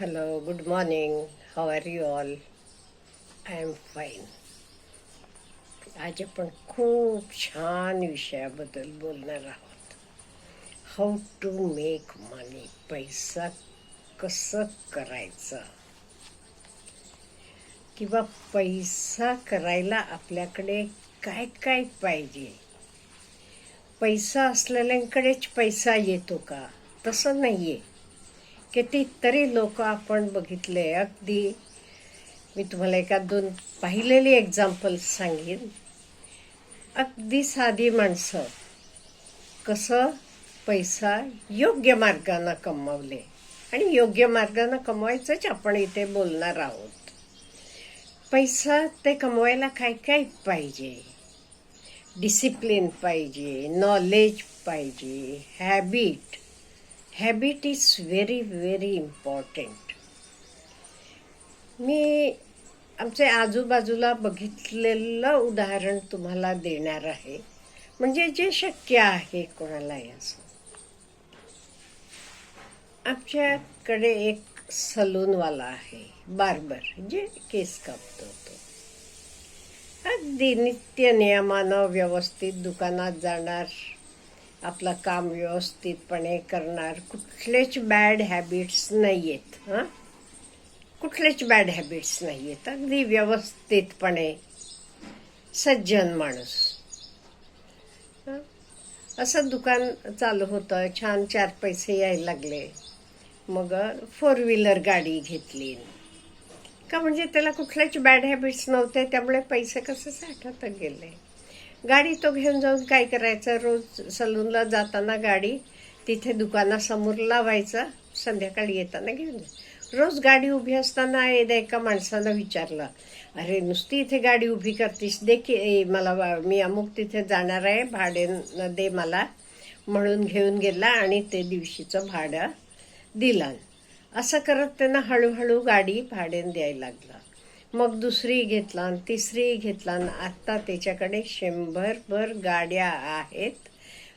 Hello good morning how are you all I am fine आज आपण खूप छान विषयाबद्दल बोलणार आहोत. हाऊ टू मेक मनी पैसा कसं करायचं? किंवा पैसा करायला आपल्याकडे काय काय पाहिजे? पैसा असलेल्यांकडेच पैसा येतो का? तसं नाही आहे कितीतरी लोक आपण बघितले. अगदी मी तुम्हाला एका दोन पाहिलेली एक्झाम्पल सांगेन. अगदी साधी माणसं कसं पैसा योग्य मार्गानं कमवले. आणि योग्य मार्गानं कमवायचंच आपण इथे बोलणार आहोत. पैसा ते कमवायला काय काय पाहिजे? डिसिप्लिन पाहिजे नॉलेज पाहिजे habit habit is very very important मी आमच्या आजूबाजूला बघितलेलं उदाहरण तुम्हाला देणार आहे. म्हणजे जे शक्य आहे कोणालाही असं. आमच्याकडे एक सलूनवाला आहे बार्बर जे केस कापतो तो. अगदी नित्य नियमानं व्यवस्थित दुकानात जाणार आपलं काम व्यवस्थितपणे करणार. कुठलेच बॅड हॅबिट्स नाही आहेत हां? कुठलेच बॅड हॅबिट्स नाही आहेत अगदी व्यवस्थितपणे सज्जन माणूस. असं दुकान चालू होतं छान चार पैसे यायला लागले. मग फोर व्हीलर गाडी घेतली. का म्हणजे त्याला कुठलेच बॅड हॅबिट्स नव्हते त्यामुळे पैसे कसे साठवत गेले? गाडी तो घेऊन जाऊन काय करायचं? रोज सलूनला जाताना गाडी तिथे दुकानासमोर लावायचा संध्याकाळी येताना घेऊन रोज गाडी उभी असताना एकदा एका माणसानं विचारलं अरे नुसती इथे गाडी उभी करतीस देखी मला वा- मी अमुक तिथे जाणार आहे भाडे दे मला. म्हणून घेऊन गेला आणि ते दिवशीचं भाडं दिलं. असं करत त्यांना हळूहळू गाडी भाड्याने द्यायला लागलं. मग दुसरी घेतला आणि तिसरी घेतला आणि आत्ता त्याच्याकडे शंभरभर गाड्या आहेत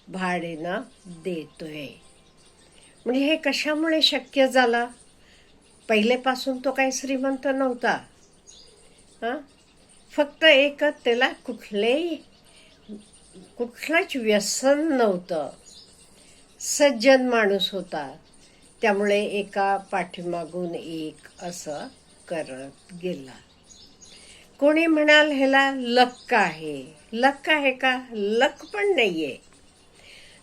भाडेनं देतोय. म्हणजे हे कशामुळे शक्य झालं? पहिलेपासून तो काही श्रीमंत नव्हता. हां? फक्त एकच त्याला कुठलेही कुठलंच व्यसन नव्हतं. सज्जन माणूस होता. त्यामुळे एका पाठीमागून एक असं करत गेला. कोणी म्हणाल ह्याला लक आहे. लक आहे का? लक पण नाहीये.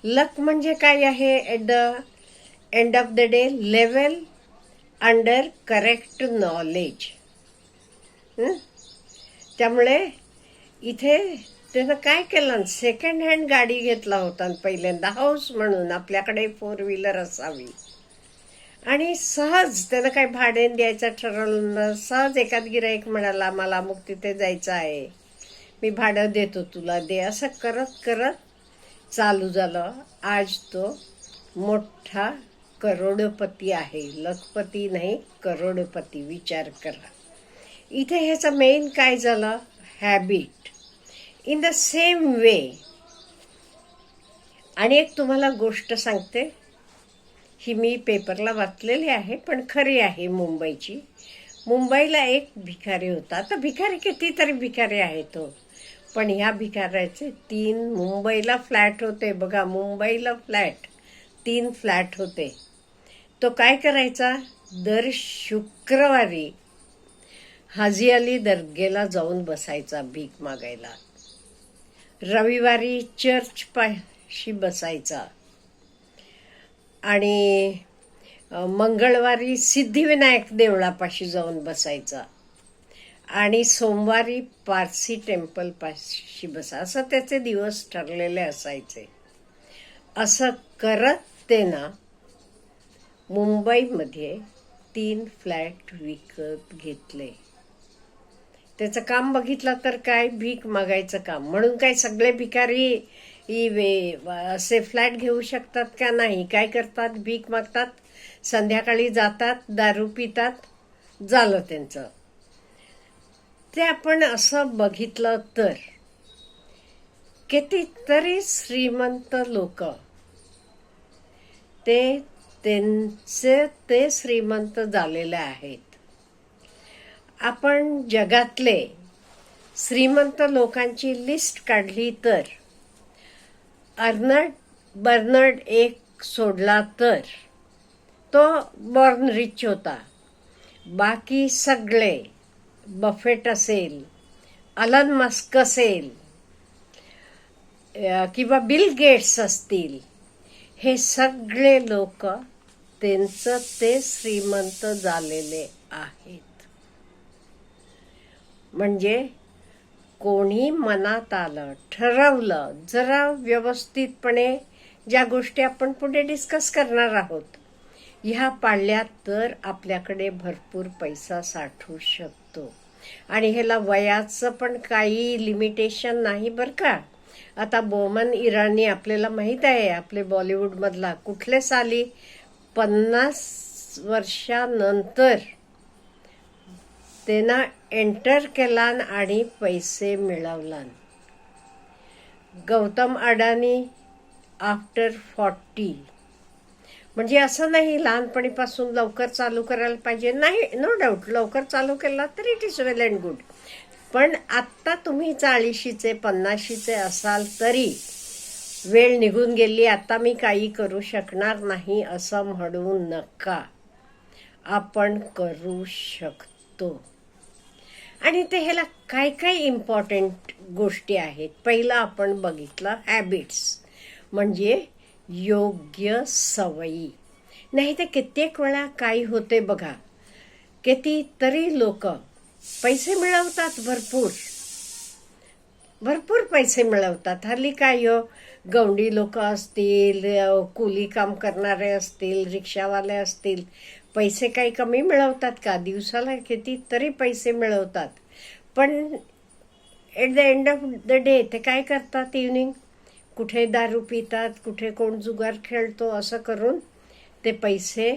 लक म्हणजे काय आहे at the end of the day level under correct knowledge त्यामुळे इथे त्यानं काय केलं? सेकंड हँड गाडी घेतला होता आणि पहिल्यांदा. हाऊस म्हणून आपल्याकडे फोर व्हीलर असावी. आणि सहज त्यानं काही भाड्याने द्यायचं ठरवलं ना सहज एखाद गिराईक म्हणाला मला मग तिथे जायचं आहे. मी भाडं देतो तुला दे. असं करत करत चालू झालं. आज तो मोठा करोडपती आहे. लखपती नाही करोडपती विचार करा. इथे ह्याचं मेन काय झालं? Habit in the same way आणि एक तुम्हाला गोष्ट सांगते. ही मी पेपरला वाचलेली आहे पण खरी आहे मुंबईची. मुंबईला एक भिकारी होता. आता भिकारी कितीतरी भिकारी आहे तो हो. पण ह्या भिकाऱ्याचे तीन मुंबईला फ्लॅट होते. बघा मुंबईला फ्लॅट तीन फ्लॅट होते. तो काय करायचा? दर शुक्रवारी हाजी अली दर्गेला जाऊन बसायचा भीक मागायला. रविवारी चर्च पाशी बसायचा. आणि मंगळवारी सिद्धिविनायक देवळापाशी जाऊन बसायचा. आणि सोमवारी पारसी टेम्पलपाशी बसा. असं त्याचे दिवस ठरलेले असायचे. असं करत ते ना मुंबईमध्ये तीन फ्लॅट विकत घेतले. त्याचं काम बघितलं तर काय भीक मागायचं काम? म्हणून काय सगळे भिकारी ही वे- असे फ्लॅट घेऊ शकतात का नाही? काय करतात? भीक मागतात संध्याकाळी जातात दारू पितात. झालं त्यांचं. ते आपण असं बघितलं तर कितीतरी श्रीमंत लोक ते त्यांचे ते श्रीमंत झालेले आहेत. आपण जगातले श्रीमंत लोकांची लिस्ट काढली तर अर्नर्ड बर्नर्ड एक सोडला तर. तो बॉर्न रिच होता. बाकी सगळे बफेट असेल अलन मस्क असेल किंवा बिल गेट्स असतील हे सगळे लोक त्यांचं ते श्रीमंत झालेले आहेत. म्हणजे कोणी मनात आलं ठरवलं जरा व्यवस्थितपणे ज्या गोष्टी आपण पुढे डिस्कस करणार आहोत ह्या पाळल्या तर आपल्याकडे भरपूर पैसा साठवू शकतो. आणि ह्याला वयाचं पण काही लिमिटेशन नाही बरं का. आता बोमन इराणी आपल्याला माहीत आहे आपले बॉलिवूडमधला कुठले साली पन्नास वर्षानंतर त्यांना एंटर केलान आणि पैसे मिळवलान. Gautam Adani after forty. म्हणजे असं नाही लहानपणीपासून लवकर चालू करायला पाहिजे. नाही नो डाऊट लवकर चालू केला तर it is well and good पण आत्ता तुम्ही चाळीशीचे पन्नाशीचे असाल तरी वेळ निघून गेली आता मी काही करू शकणार नाही असं म्हणू नका. आपण करू शकतो. आणि ते ह्याला काय काय इम्पॉर्टंट गोष्टी आहेत? पहिलं आपण बघितलं हॅबिट्स म्हणजे योग्य सवयी. नाही तर कित्येक वेळा काय होते बघा. कितीतरी लोक पैसे मिळवतात भरपूर. भरपूर पैसे मिळवतात. हल्ली काय हो? गवंडी लोक असतील कुली काम करणारे असतील रिक्षावाले असतील. पैसे काही कमी मिळवतात का? दिवसाला किती तरी पैसे मिळवतात. पण at the end of the day ते काय करतात इव्हनिंग कुठे दारू पितात कुठे कोण जुगार खेळतो असं करून ते पैसे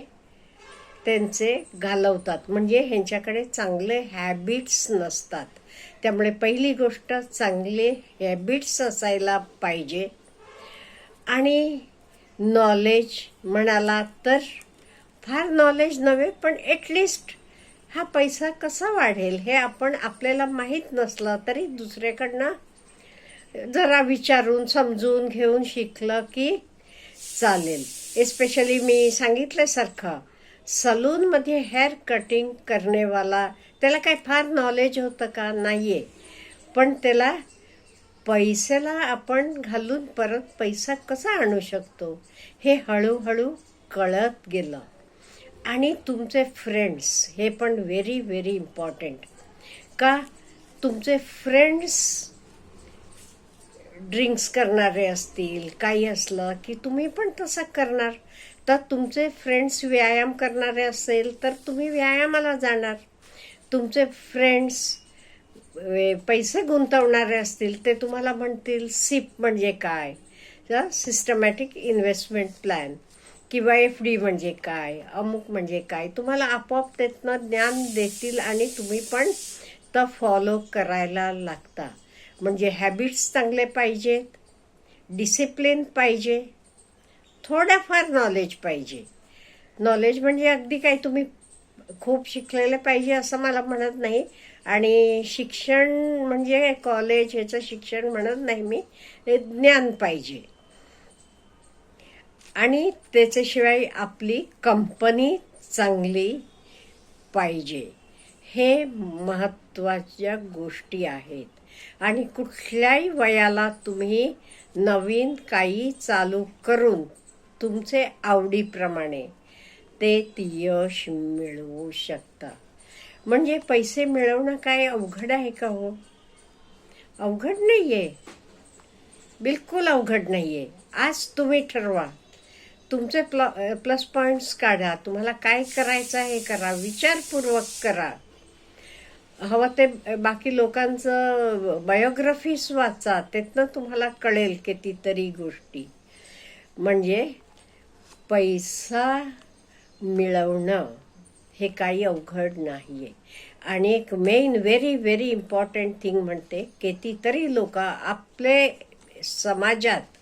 त्यांचे घालवतात. म्हणजे ह्यांच्याकडे चांगले हॅबिट्स नसतात. त्यामुळे पहिली गोष्ट चांगले हॅबिट्स असायला पाहिजे. आणि नॉलेज म्हणाला तर फार नॉलेज नव्हे पण ॲटलिस्ट हा पैसा कसा वाढेल हे आपण आपल्याला माहीत नसलं तरी दुसऱ्याकडनं जरा विचारून समजून घेऊन शिकलं की चालेल. एस्पेशली मी सांगितल्यासारखं सलूनमध्ये हेअर कटिंग करणेवाला त्याला काय फार नॉलेज होतं का? नाही आहे पण त्याला पैशाला आपण घालून परत पैसा कसा आणू शकतो? हे हळूहळू कळत गेलं. आणि तुमचे फ्रेंड्स हे पण व्हेरी व्हेरी इम्पॉर्टंट का तुमचे फ्रेंड्स ड्रिंक्स करणारे असतील काही असलं की तुम्ही पण तसं करणार. तर तुमचे फ्रेंड्स व्यायाम करणारे असेल तर तुम्ही व्यायामाला जाणार. तुमचे फ्रेंड्स पैसे गुंतवणारे असतील ते तुम्हाला म्हणतील सिप म्हणजे काय? सिस्टमॅटिक इन्व्हेस्टमेंट प्लॅन किंवा एफ डी म्हणजे काय अमुक म्हणजे काय तुम्हाला आपोआप त्यातनं ज्ञान देतील आणि तुम्ही पण तर फॉलो करायला लागता. म्हणजे हॅबिट्स चांगले पाहिजेत डिसिप्लिन पाहिजे थोडंफार नॉलेज पाहिजे. नॉलेज म्हणजे अगदी काही तुम्ही खूप शिकलेलं पाहिजे असं मला म्हणत नाही. आणि शिक्षण म्हणजे कॉलेज ह्याचं शिक्षण म्हणत नाही मी हे ज्ञान पाहिजे. आणि त्याच्याशिवाय आपली कंपनी चांगली पाहिजे. हे महत्त्वाच्या गोष्टी आहेत. आणि कुठल्याही वयाला तुम्ही नवीन काही चालू करून तुमचे आवडीप्रमाणे ते यश मिळवू शकता. म्हणजे पैसे मिळवणं काय अवघड आहे का हो? अवघड नाही आहे बिलकुल अवघड नाही आहे आज तुम्ही ठरवा. तुमचे प्ल प्लस पॉईंट्स काढा. तुम्हाला काय करायचं हे करा. विचारपूर्वक करा. हवं ते बाकी लोकांचं बायोग्राफीज वाचा. त्यातनं तुम्हाला कळेल कितीतरी गोष्टी. म्हणजे पैसा मिळवणं हे काही अवघड नाही आहे आणि एक main very very important thing म्हणते कितीतरी लोक आपले समाजात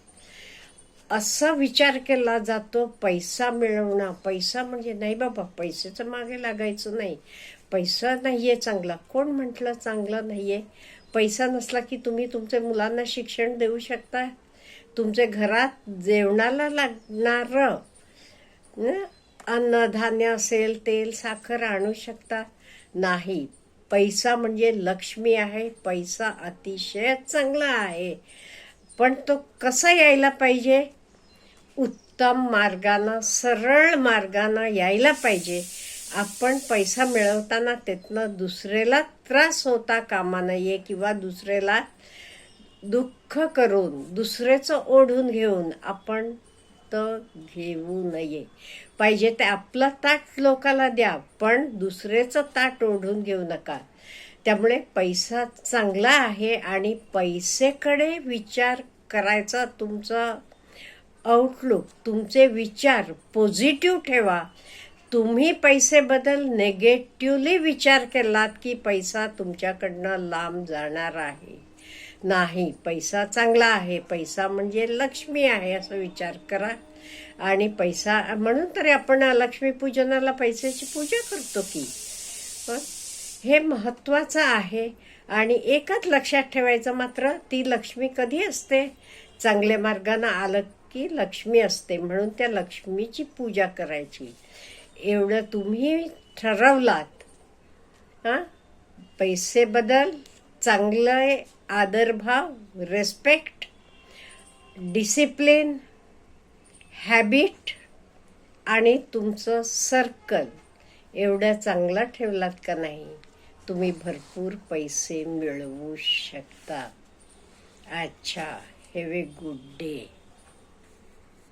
असा विचार केला जातो पैसा मिळवणं. पैसा म्हणजे नाही बाबा पैशाचं मागे लागायचं नाही. पैसा नाही आहे चांगला. कोण म्हटलं चांगलं आहे पैसा नसला की तुम्ही तुमच्या मुलांना शिक्षण देऊ शकता. तुमच्या घरात जेवणाला लागणारं न? अन्नधान्य असेल तेल साखर आणू शकता. नाही पैसा म्हणजे लक्ष्मी आहे. पैसा अतिशय चांगला आहे. पण तो कसा यायला पाहिजे? उत्तम मार्गानं सरळ मार्गानं यायला पाहिजे. आपण पैसा मिळवताना त्यातनं दुसऱ्याला त्रास होता कामा नये किंवा दुसऱ्याला दुःख करून दुसऱ्याचं ओढून घेऊन आपण तर घेऊ नये. पाहिजे ते आपलं ताट लोकाला द्या पण दुसऱ्याचं ताट ओढून घेऊ नका. त्यामुळे पैसा चांगला आहे आणि पैसेकडे विचार करायचा तुमचा आउटलुक तुमचे विचार पॉझिटिव्ह ठेवा. तुम्ही पैसेबद्दल नेगेटिव्हली विचार केलात की पैसा तुमच्याकडनं लांब जाणार आहे. नाही पैसा चांगला आहे. पैसा म्हणजे लक्ष्मी आहे असं विचार करा. आणि पैसा म्हणून तरी आपण लक्ष्मीपूजनाला पैशाची पूजा करतो की. पण हे महत्त्वाचं आहे. आणि एकच लक्षात ठेवायचं मात्र ती लक्ष्मी कधी असते? चांगल्या मार्गानं आलं की लक्ष्मी असते म्हणून त्या लक्ष्मीची पूजा करायची. एवढं तुम्ही ठरवलात. हां? पैसे बदल चांगलं आदरभाव रेस्पेक्ट डिसिप्लिन हॅबिट आणि तुमचं सर्कल एवढं चांगलं ठेवलात का नाही? तुम्ही भरपूर पैसे मिळवू शकता. अच्छा हॅव ए गुड डे